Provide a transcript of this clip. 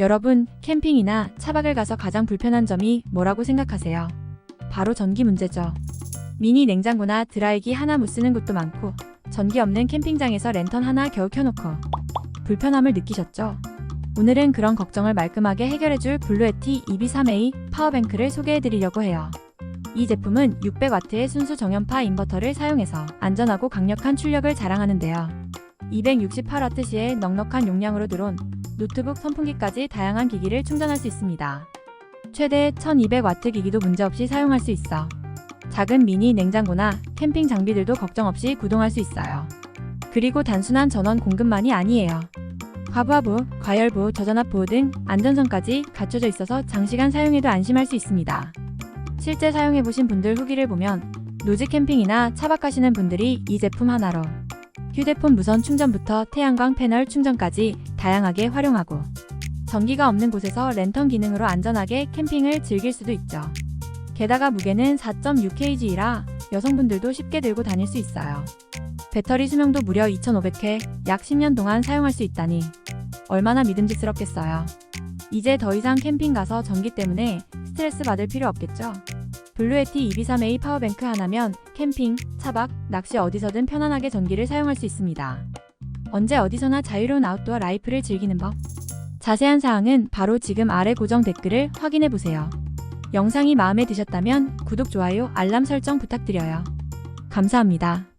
여러분, 캠핑이나 차박을 가서 가장 불편한 점이 뭐라고 생각하세요? 바로 전기 문제죠. 미니 냉장고나 드라이기 하나 못 쓰는 곳도 많고, 전기 없는 캠핑장에서 랜턴 하나 겨우 켜놓고, 불편함을 느끼셨죠? 오늘은 그런 걱정을 말끔하게 해결해줄 블루에티 EB3A 파워뱅크를 소개해드리려고 해요. 이 제품은 600W의 순수 정연파 인버터를 사용해서 안전하고 강력한 출력을 자랑하는데요. 268W 시의 넉넉한 용량으로 들어온 노트북 선풍기까지 다양한 기기를 충전할 수 있습니다. 최대 1200W 기기도 문제없이 사용할 수 있어 작은 미니 냉장고나 캠핑 장비들도 걱정 없이 구동할 수 있어요. 그리고 단순한 전원 공급만이 아니에요. 과부하부, 과열부, 저전압 보호 등 안전성까지 갖춰져 있어서 장시간 사용해도 안심할 수 있습니다. 실제 사용해보신 분들 후기를 보면 노지 캠핑이나 차박 하시는 분들이 이 제품 하나로 휴대폰 무선 충전부터 태양광 패널 충전까지 다양하게 활용하고 전기가 없는 곳에서 랜턴 기능으로 안전하게 캠핑을 즐길 수도 있죠. 게다가 무게는 4.6kg이라 여성분들도 쉽게 들고 다닐 수 있어요. 배터리 수명도 무려 2,500회, 약 10년 동안 사용할 수 있다니 얼마나 믿음직스럽겠어요. 이제 더 이상 캠핑 가서 전기 때문에 스트레스 받을 필요 없겠죠? 블루에티 EB3A 파워뱅크 하나면 캠핑, 차박, 낚시 어디서든 편안하게 전기를 사용할 수 있습니다. 언제 어디서나 자유로운 아웃도어 라이프를 즐기는 법. 자세한 사항은 바로 지금 아래 고정 댓글을 확인해 보세요. 영상이 마음에 드셨다면 구독, 좋아요, 알람 설정 부탁드려요. 감사합니다.